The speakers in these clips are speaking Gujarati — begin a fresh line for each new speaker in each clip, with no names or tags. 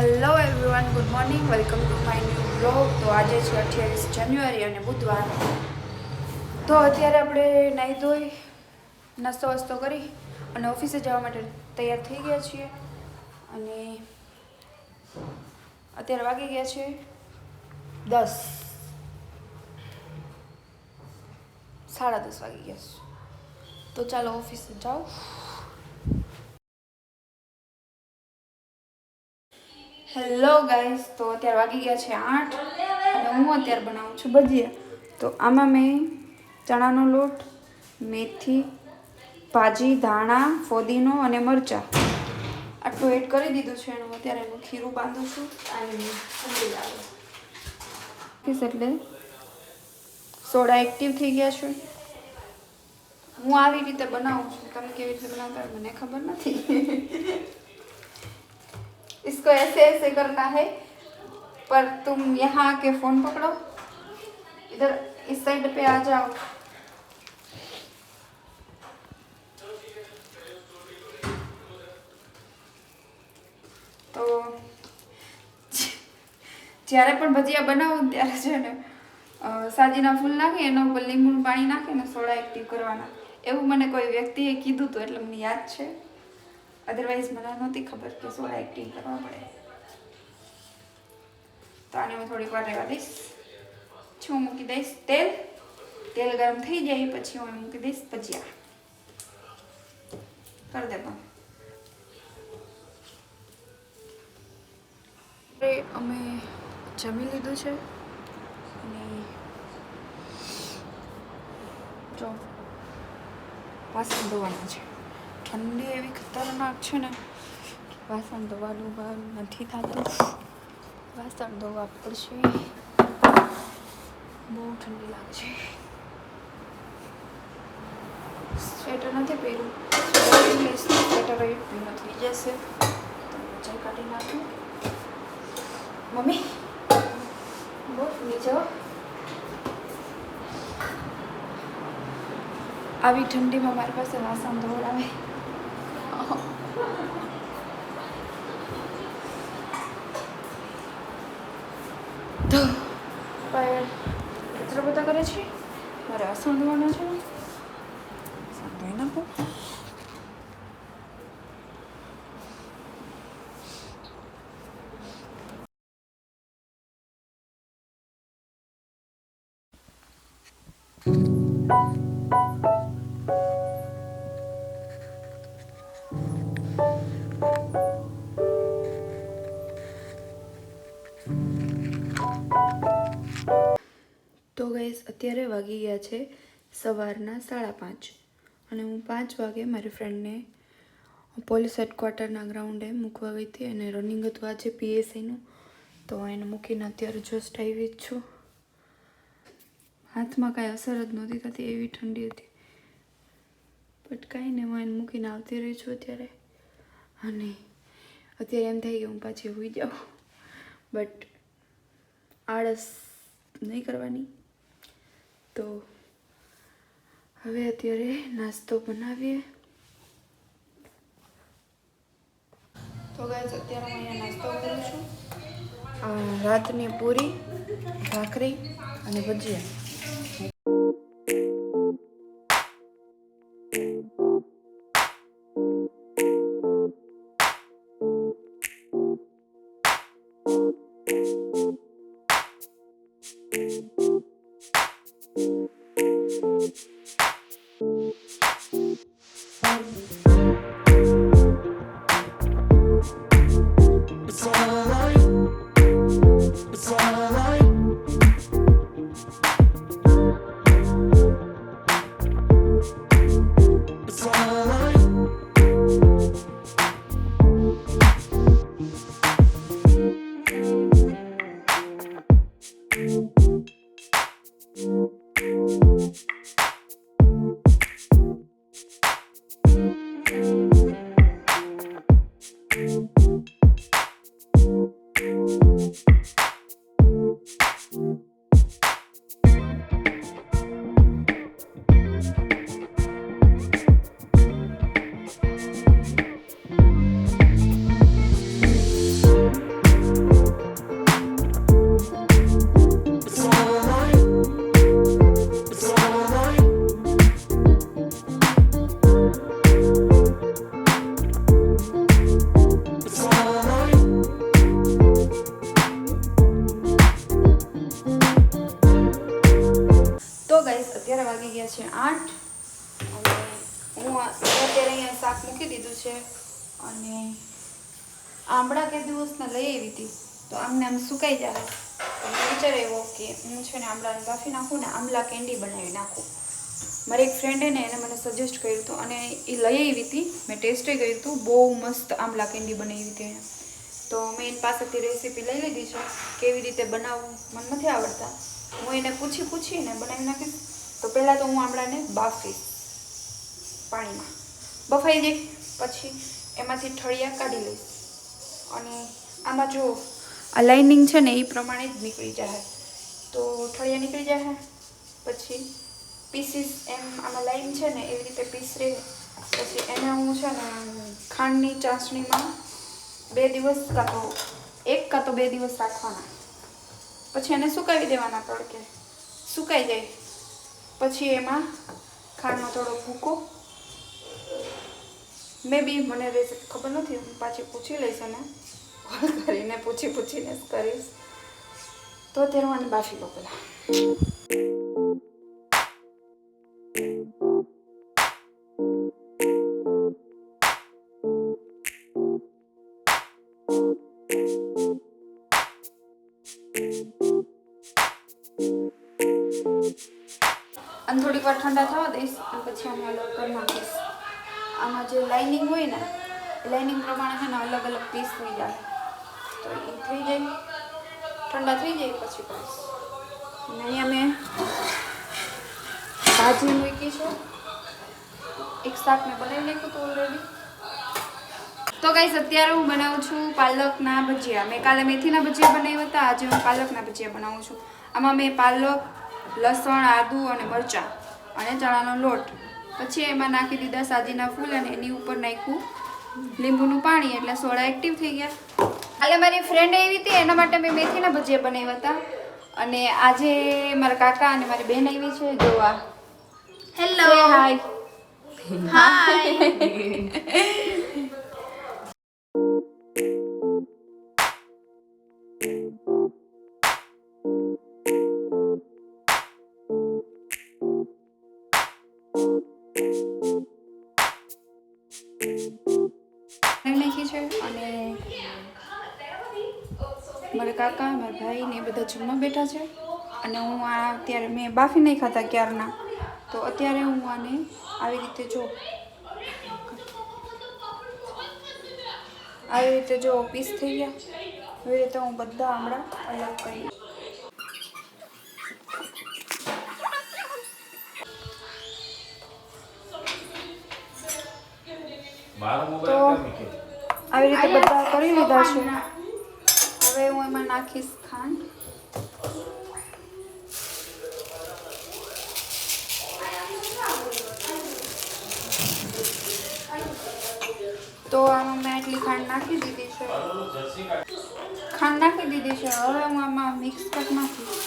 Hello everyone good morning welcome to my new blog તો આજે છે અઠ્યાવીસ જાન્યુઆરી અને બુધવાર. તો અત્યારે આપણે નાહી ધોઈ, નાસ્તો વાસ્તો કરી અને ઓફિસે જવા માટે તૈયાર થઈ ગયા છીએ. અને અત્યારે વાગી ગયા છે દસ. સાડા દસ વાગી ગયા છે. તો ચાલો ઓફિસે જાઓ. હેલો ગાઈસ તો અત્યારે વાગી ગયા છે આઠ અને હું અત્યારે બનાવું છું ભજીયા. તો આમાં મેં ચણાનો લોટ મેથી ભાજી ધાણા ફોદીનો અને મરચાં. આટલું એડ કરી દીધું છે અને હું અત્યારે એનું ખીરું બાંધું છું અને ઠંડી પીસ એટલે સોડા એક્ટિવ થઈ ગયા છે. હું આવી રીતે બનાવું છું. તમે કેવી રીતે બનાવતા હોય મને ખબર નથી. इसको ऐसे ऐसे करना है पर तुम यहाँ आके फोन पकड़ो इधर इस साइड पे आ जाओ તો જ્યારે પણ ભજીયા બનાવું ને ત્યારે છે ને અ, સાજીના ફૂલ નાખી એના ઉપર લીંબુનું પાણી નાખીને સોડા એક્ટિવ કરવાના એવું મને કોઈ વ્યક્તિએ કીધું હતું એટલે મને યાદ છે અદરવાઇઝ મને નહોતી ખબર કે શું એક્ટિંગ કરવા પડે. તો આને હું થોડીક વાર રહેવા દઈશ. પછી હું મૂકી દઈશ. તેલ? તેલ ગરમ થઈ જાય, પછી હું મૂકી દઈશ ભજીયા. કરી પણ. અમે જમી લીધું છે. અને જો, વાસણ ધોવાના છે. ઠંડી એવી ખતરનાક છે ને, વાસણ ધોવાનું ભાવ નથી થતું. વાસણ ધોવા પડશે. બહુ ઠંડી લાગે છે. સ્વેટર નથી પહેર્યું. સ્વેટર ભીનો થઈ જશે. ચાય કાઢી નાખું. મમ્મી, બહુ નીચે આવી ઠંડીમાં મારી પાસે વાસણ ધોવડાવે. there are of the one as well. Is that very number? તો ગઈસ અત્યારે વાગી ગયા છે સવારના સાડા પાંચ. અને હું પાંચ વાગે મારી ફ્રેન્ડને પોલીસ હેડક્વાર્ટરના ગ્રાઉન્ડે મૂકવા ગઈ હતી અને રનિંગ હતું આજે પીએસઆઈનું તો એને મૂકીને અત્યારે જસ્ટ આવી જ છું. હાથમાં કાંઈ અસર જ નહોતી થતી એવી ઠંડી હતી. બટ કાંઈ નહીં, હું એને મૂકીને આવતી રહી છું અત્યારે. અને અત્યારે એમ થાય કે હું પાછી હોઈ જાઉં. બટ આળસ નહીં કરવાની. તો હવે અત્યારે નાસ્તો બનાવીએ. તો ગાઈસ અત્યારે હું નાસ્તો કરું રાતની પૂરી, ભાખરી અને ભજીયા.
thank
you અને આંબળા કે દિવસના લઈ આવી હતી. તો આમને આમ સુકાઈ જાય. વિચાર આવ્યો કે, હું છે ને આંબળાને બાફી નાખું ને આંબલા કેન્ડી બનાવી નાખું. મારી એક ફ્રેન્ડે ને એને મને સજેસ્ટ કર્યું હતું અને એ લઈ આવી હતી. મેં ટેસ્ટે કર્યું હતું. બહુ મસ્ત આંબલા કેન્ડી બનાવી હતી એને. તો મેં એની પાસેથી રેસીપી લઈ લીધી છે. કેવી રીતે બનાવવું મને નથી આવડતા. હું એને પૂછી પૂછીને બનાવી નાખીશ. તો પહેલાં તો હું આંબળાને બાફીશ પાણીમાં. બફાઈ જાય પછી એમાંથી ઠળિયા કાઢી લઈશ. અને આમાં જો આ લાઇનિંગ છે ને એ પ્રમાણે જ નીકળી જાય તો ઠળિયા નીકળી જાય પછી પીસીસ એમ આમાં લાઈન છે ને એવી રીતે પીસ રહે. પછી એને હું છે ને ખાંડની ચાસણીમાં બે દિવસ કાં તો એક કાં તો બે દિવસ રાખવાના. પછી એને સુકાવી દેવાના તડકે. સુકાઈ જાય. પછી એમાં ખાંડનો થોડો ભૂકો મે બી મને રેસીપી ખબર નથી, હું પાછી પૂછી લઈશ અને કોલ કરીને પૂછી પૂછીને કરીશ. તો અત્યારે આને બાફી લો પહેલાં અને થોડીક વાર ઠંડા થવા દઈશ અને પછી અમે અલગ નાખીશ આમાં જે લાઇનિંગ હોય ને લાઇનિંગ પ્રમાણે છે ને અલગ અલગ પીસ થઈ જાય. તો એ થઈ જાય. ઠંડા થઈ જાય પછી કરીશ અને અહીંયા મેં ભાજી મૂકી છે. એક શાક મેં બનાવી નાખ્યું હતું ઓલરેડી તો ગાઈસ અત્યારે હું બનાવું છું પાલકના ભજીયા. મેં કાલે મેથીના ભજીયા બનાવ્યા હતા. આજે હું પાલકના ભજીયા બનાવું છું. આમાં મેં પાલક, લસણ, આદુ અને મરચાં અને ચણાનો લોટ પછી એમાં નાખી દીધા સાજીના ફૂલ અને એની ઉપર નાખ્યું લીંબુનું પાણી એટલે સોડા એક્ટિવ થઈ ગયા. કાલે મારી ફ્રેન્ડ આવી હતી એના માટે મેં મેથીના ભજીયા બનાવ્યા હતા. અને આજે મારા કાકા અને મારી બહેન આવી છે જોવા. હેલો હાય બનાવી કાકા મારા ભાઈ ને એ બધા જમવા બેઠા છે. અને હું આ અત્યારે મેં બાફી નહીં ખાતા ક્યારના. તો અત્યારે હું આને આવી રીતે જો આવી રીતે જો પીસ થઈ ગયા. એવી રીતે હું બધા આમળા અલગ કરી. તો? આવી રીતે બધા કરી લીધા છે. એમાં નાખીશ ખાંડ તો આમાં મેં એટલી ખાંડ નાખી દીધી છે. ખાંડ નાખી દીધી છે. હવે હું આમાં મિક્સ કરી નાખીશ.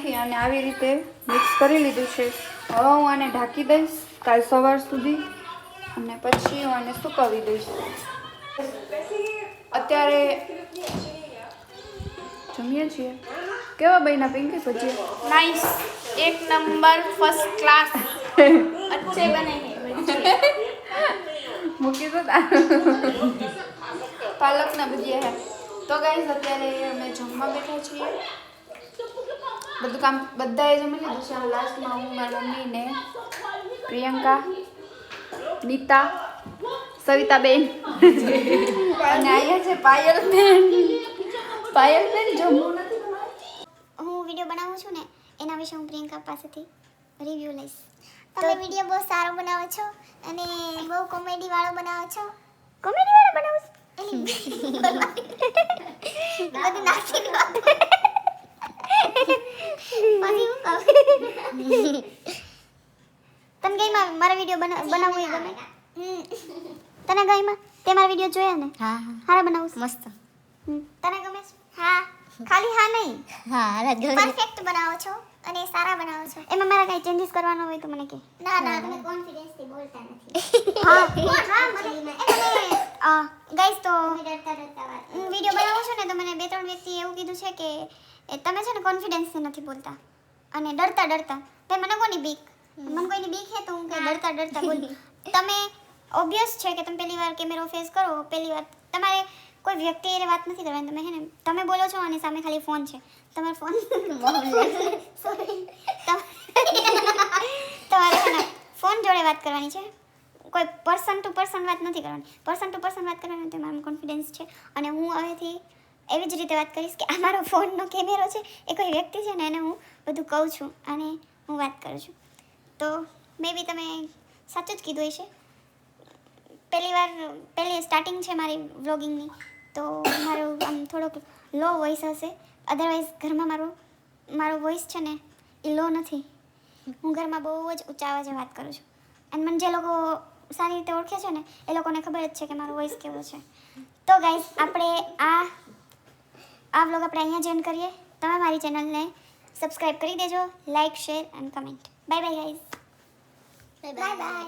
નાખી અને આવી રીતે મિક્સ કરી લીધું છે. હવે હું આને ઢાંકી દઈશ કાલ સવાર સુધી અને પછી હું આને સુકાવી દઈશ. અત્યારે જમીએ છીએ. કેવા બહેના પિંકી ભજીયા?
નાઈસ એક નંબર ફર્સ્ટ ક્લાસ અચ્છે બને
મૂકી દો પાલકના ભજીયા તો ગાઈઝ અત્યારે અમે જમવા બેઠા છીએ. બધું કામ બધાએ જમી લીધું છે લાસ્ટમાં હું મારી મમ્મી ને પ્રિયંકા નીતા સવિતાબેન અને અહીંયા છે પાયલબેન. પાયલબેન જમવું નથી
હું વીડિયો બનાવું છું ને એના વિશે હું પ્રિયંકા પાસેથી રિવ્યૂ લઈશ. તમે વીડિયો બહુ સારો બનાવો છો અને બહુ કોમેડી વાળો બનાવો છો. કોમેડી વાળો બનાવો છો. બધું નાખી દો પછી હું કહું તને ગઈમાં મારા વીડિયો બનાવવું ગમે. તને ગઈમાં તે મારા વીડિયો જોયા ને?
હા
હારા બનાવું
મસ્ત.
તને ગમે છે? હા. ખાલી હા નહીં.
હા હારા
પરફેક્ટ બનાવો છો અને સારા બનાવો છો. એમાં મારા કઈ ચેન્જીસ કરવાનો હોય તો મને કે. ના ના તમે કોન્ફિડન્સથી બોલતા નથી. હા. હા મને ગાઈસ તો ડરતા બનાવો છો ને તો મને બે ત્રણ વ્યક્તિ એવું કીધું છે કે એ તમે છે ને કોન્ફિડન્સથી નથી બોલતા. અને ડરતા ડરતા. તે મને કોની બીક. મને કોઈની બીક હે તો હું કે ડરતા ડરતા બોલી. તમે ઓબ્વિયસ છે કે તમે પહેલી વાર કેમેરો ફેસ કરો પહેલી વાર તમારે કોઈ વ્યક્તિ એ વાત નથી કરવાની. તમે હે ને તમે બોલો છો અને સામે ખાલી ફોન છે. તમારો ફોન તમારે ફોન જોડે વાત કરવાની છે. કોઈ પર્સન ટુ પર્સન વાત નથી કરવાની. પર્સન ટુ પર્સન વાત કરવાની તો મારામાં કોન્ફિડન્સ છે. અને હું હવેથી એવી જ રીતે વાત કરીશ કે આ મારો ફોનનો કેમેરો છે, એ કોઈ વ્યક્તિ છે ને એને હું બધું કહું છું અને હું વાત કરું છું. તો મે બી તમે સાચું જ કીધું હશે. પહેલી વાર, પહેલી સ્ટાર્ટિંગ છે મારી વ્લોગિંગની તો મારો આમ થોડોક લો વોઇસ હશે. અધરવાઇઝ ઘરમાં મારું, મારો વોઇસ છે ને એ લો નથી. હું ઘરમાં બહુ જ ઊંચા અવાજે વાત કરું છું. અને મને જે લોકો સારી રીતે ઓળખે છે ને, એ લોકોને ખબર જ છે કે મારો વોઇસ કેવો છે. તો ગાઈઝ આપણે આ આ વ્લોગ આપણે અહીંયા જ end કરીએ. તમે મારી ચેનલને સબસ્ક્રાઈબ કરી દેજો લાઇક શેર અને comment bye bye guys bye bye